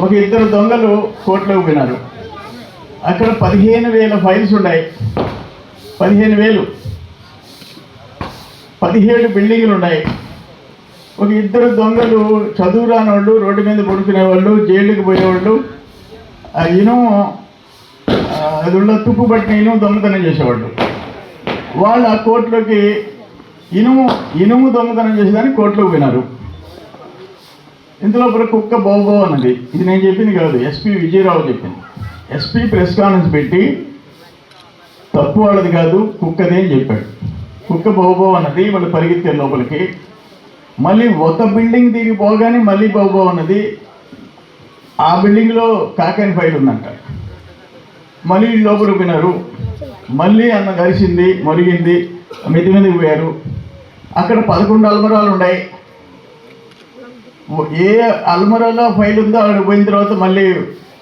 ఒక ఇద్దరు దొంగలు కోర్టులోకి పోయినారు. అక్కడ పదిహేను వేల ఫైల్స్ ఉన్నాయి. పదిహేను వేలు. పదిహేడు బిల్డింగ్లు ఉన్నాయి. ఒక ఇద్దరు దొంగలు చదువు రాని వాళ్ళు రోడ్డు మీద పడుకునేవాళ్ళు జైలుకి పోయేవాళ్ళు. ఆ ఇనుము అది ఉన్న తుప్పు పట్టిన ఇనుము దొంగతనం చేసేవాళ్ళు. వాళ్ళు ఆ కోర్టులోకి ఇనుము ఇనుము దొంగతనం చేసేదానికి కోర్టులోకి పోయినారు. ఇందులో కుక్క బాబో అన్నది. ఇది నేను చెప్పింది కాదు. ఎస్పీ విజయరావు చెప్పింది. ఎస్పీ ప్రెస్ కాన్ఫరెన్స్ పెట్టి తప్పు వాళ్ళది కాదు కుక్కదే అని చెప్పాడు. కుక్క బాబో అన్నది వాళ్ళు పరిగెత్తారు లోపలికి. మళ్ళీ ఒక బిల్డింగ్ తిరిగి పోగానే మళ్ళీ బాబో అన్నది. ఆ బిల్డింగ్లో కాకాని ఫైల్ ఉందంట. మళ్ళీ లోపల లోపలికి పోయినారు. మళ్ళీ అన్న కలిసింది మొరిగింది మితి మీదకి పోయారు. అక్కడ పదకొండు అల్మరాలు ఉన్నాయి. ఏ అల్మరాలో ఫైల్ ఉందో అక్కడ పోయిన తర్వాత మళ్ళీ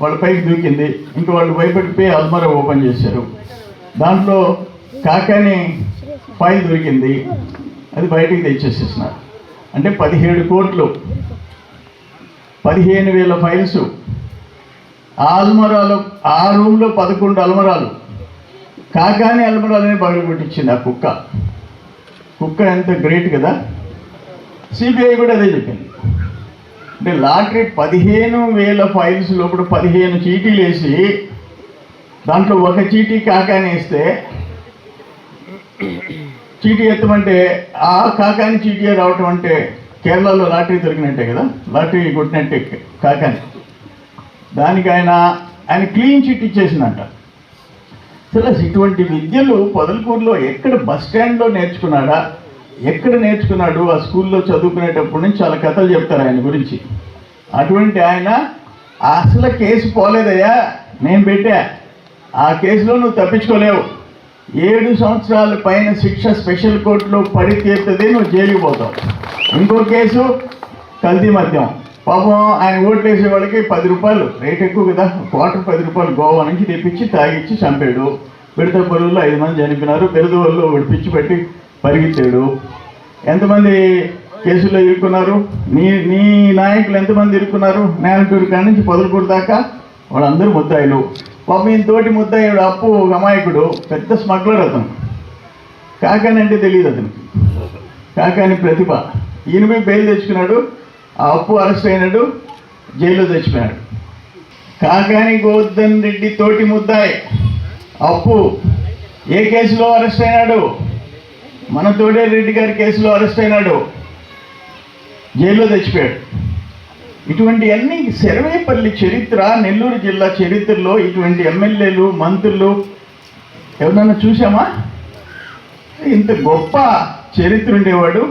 వాళ్ళ పైకి దూకింది. ఇంకా వాళ్ళు భయపడిపోయి అల్మరా ఓపెన్ చేశారు. దాంట్లో కాకాని ఫైల్ దొరికింది. అది బయటికి తెచ్చేసేసినారు. అంటే పదిహేడు కోట్లు. పదిహేను వేల ఫైల్స్. ఆ అల్మరాలు ఆ రూమ్లో పదకొండు అల్మరాలు. కాకాని అల్మరాలని బయట కొట్టించింది ఆ కుక్క. కుక్క ఎంత గ్రేట్ కదా. సిబిఐ కూడా అదే చెప్పింది. అంటే లాటరీ పదిహేను వేల ఫైల్స్ లోపల పదిహేను చీటీలు వేసి దాంట్లో ఒక చీటీ కాకాని వేస్తే చీటీ ఎత్తమంటే ఆ కాకాని చీటీ రావటం అంటే కేరళలో లాటరీ దొరికినట్టే కదా? లాటరీ కొట్టినట్టే కాకాని. దానికి ఆయన ఆయన క్లీన్ చిట్ ఇచ్చేసిందంట. సరే ఇటువంటి విద్యలు పొదలకూరులో ఎక్కడ బస్ స్టాండ్లో నేర్చుకున్నాడా? ఎక్కడ నేర్చుకున్నాడు? ఆ స్కూల్లో చదువుకునేటప్పటి నుంచి చాలా కథలు చెప్తారు ఆయన గురించి. అటువంటి ఆయన అసలు కేసు పోలేదయ్యా. నేను పెట్టా. ఆ కేసులో నువ్వు తప్పించుకోలేవు. ఏడు సంవత్సరాల పైన శిక్ష స్పెషల్ కోర్టులో పడి తీరుతుంది నువ్వు జైలుకి పోతావు. ఇంకో కేసు కల్తీ మద్యం. పాపం ఆయన ఓట్లు వేసే వాళ్ళకి పది రూపాయలు రేట్ ఎక్కువ కదా. క్వార్టర్ పది రూపాయలు గోవా నుంచి తెప్పించి తాగిచ్చి చంపాడు. విడత పరువుల్లో ఐదు మంది చనిపోయినారు. బెరదు వాళ్ళు ఒకటి పెట్టి పరిగెత్తాడు. ఎంతమంది కేసుల్లో ఇరుక్కున్నారు? నీ నీ నాయకులు ఎంతమంది ఇరుక్కున్నారు? నేనటూరు కాడి నుంచి పొదలకూరు దాకా వాళ్ళందరూ ముద్దాయిలు. పాపం ఈయన తోటి ముద్దాయిడు అప్పు ఒక అమాయకుడు పెద్ద స్మగ్లర్ అతను. కాకాని అంటే తెలియదు అతనికి. కాకాని ప్రతిభ. ఈయన మీద బెయిల్ తెచ్చుకున్నాడు ఆ అప్పు అరెస్ట్ అయినాడు జైల్లో తెచ్చుకున్నాడు కాకాని గోవర్ధన్ రెడ్డి తోటి ముద్దాయి. అప్పు ఏ కేసులో అరెస్ట్ అయినాడు? మనతోడే రెడ్డి గారి కేసులో అరెస్ట్ అయినాడు. జైల్లో తెచ్చిపోయాడు. ఇటువంటి అన్ని శరవేపల్లి చరిత్ర నెల్లూరు జిల్లా చరిత్రలో ఇటువంటి ఎమ్మెల్యేలు మంత్రులు ఎవరన్నా చూసామా ఇంత గొప్ప చరిత్ర ఉండేవాడు.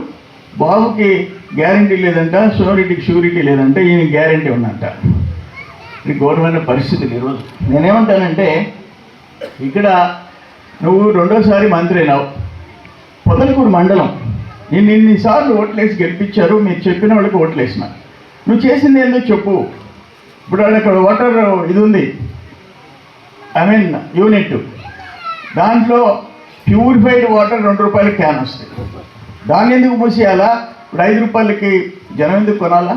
బాబుకి గ్యారంటీ లేదంట షూరిటీకి షూరిటీ లేదంట ఈయన గ్యారంటీ ఉందంట. ఇది ఘోరమైన పరిస్థితులు ఈరోజు నేనేమంటానంటే ఇక్కడ నువ్వు రెండోసారి మంత్రి అయినావు. పొదలకూరు మండలం. నిన్ను ఇన్నిసార్లు ఓట్లేసి గెలిపించారు మీరు చెప్పిన వాళ్ళకి ఓట్లేసిన. నువ్వు చేసింది ఏందో చెప్పు. ఇప్పుడు అక్కడ వాటర్ ఇది ఉంది. I mean unit. దాంట్లో ప్యూరిఫైడ్ వాటర్ రెండు రూపాయల క్యాన్ వస్తుంది దాన్ని ఎందుకు మూసేయాలా? ఇప్పుడు ఐదు రూపాయలకి జనం ఎందుకు కొనాలా?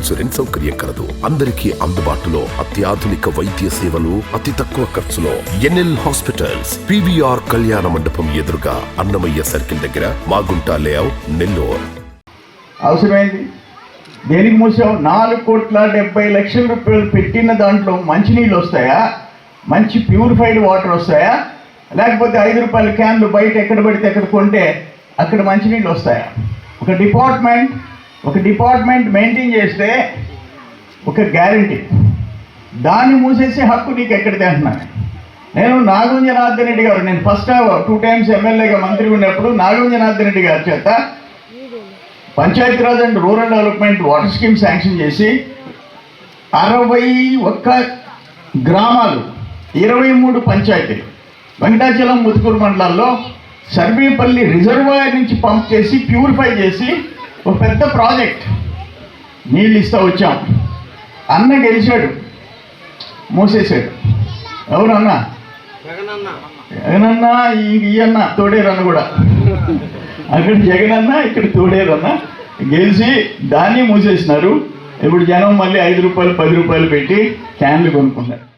ఇన్సూరెన్స్ సౌకర్యం కలదు. అందరికీ అందుబాటులో అత్యాధునిక వైద్య సేవలు అతి తక్కువ ఖర్చులో. ఎన్ఎల్ హాస్పిటల్స్ పివిఆర్ కళ్యాణ మండపం ఎదురుగా అన్నమయ్య సర్కిల్ దగ్గర మాగుంట లేఅవుట్ నెల్లూరు. అవసరమైంది. దేనికి మూసాం నాలుగు కోట్ల డెబ్బై లక్షల రూపాయలు పెట్టిన దాంట్లో మంచినీళ్ళు వస్తాయా? మంచి ప్యూరిఫైడ్ వాటర్ వస్తాయా? లేకపోతే ఐదు రూపాయల క్యాన్లు బయట ఎక్కడ పడితే ఎక్కడ కొంటే అక్కడ మంచినీళ్ళు వస్తాయా? ఒక డిపార్ట్మెంట్ ఒక డిపార్ట్మెంట్ మెయింటైన్ చేస్తే ఒక గ్యారంటీ. దాన్ని మూసేసే హక్కు నీకు ఎక్కడితే అంటున్నాను నేను నాగుంజనాథన్ రెడ్డి గారు నేను ఫస్ట్ టూ టైమ్స్ ఎమ్మెల్యేగా మంత్రి ఉన్నప్పుడు నాగుంజనాథన్ రెడ్డి గారి చేత Panchayati Raj and rural development water scheme sanction చేసి అరవై ఒక్క గ్రామాలు ఇరవై మూడు పంచాయతీలు వెంకటాచలం ముతుకూరు మండలాల్లో సర్వేపల్లి రిజర్వాయర్ నుంచి పంప్ చేసి ప్యూరిఫై చేసి ఒక పెద్ద ప్రాజెక్ట్. నీళ్ళు ఇస్తూ వచ్చాం. అన్న గెలిచాడు. మోసేసాడు ఎవరన్నా? జగనన్న. ఈ అన్న తోడేరన్న కూడా. అక్కడ జగనన్న ఇక్కడ తోడేరన్న. గెలిచి దాన్ని మూసేసినారు. ఇప్పుడు జనం మళ్ళీ ఐదు రూపాయలు పది రూపాయలు పెట్టి క్యాన్లు కొనుక్కున్నారు.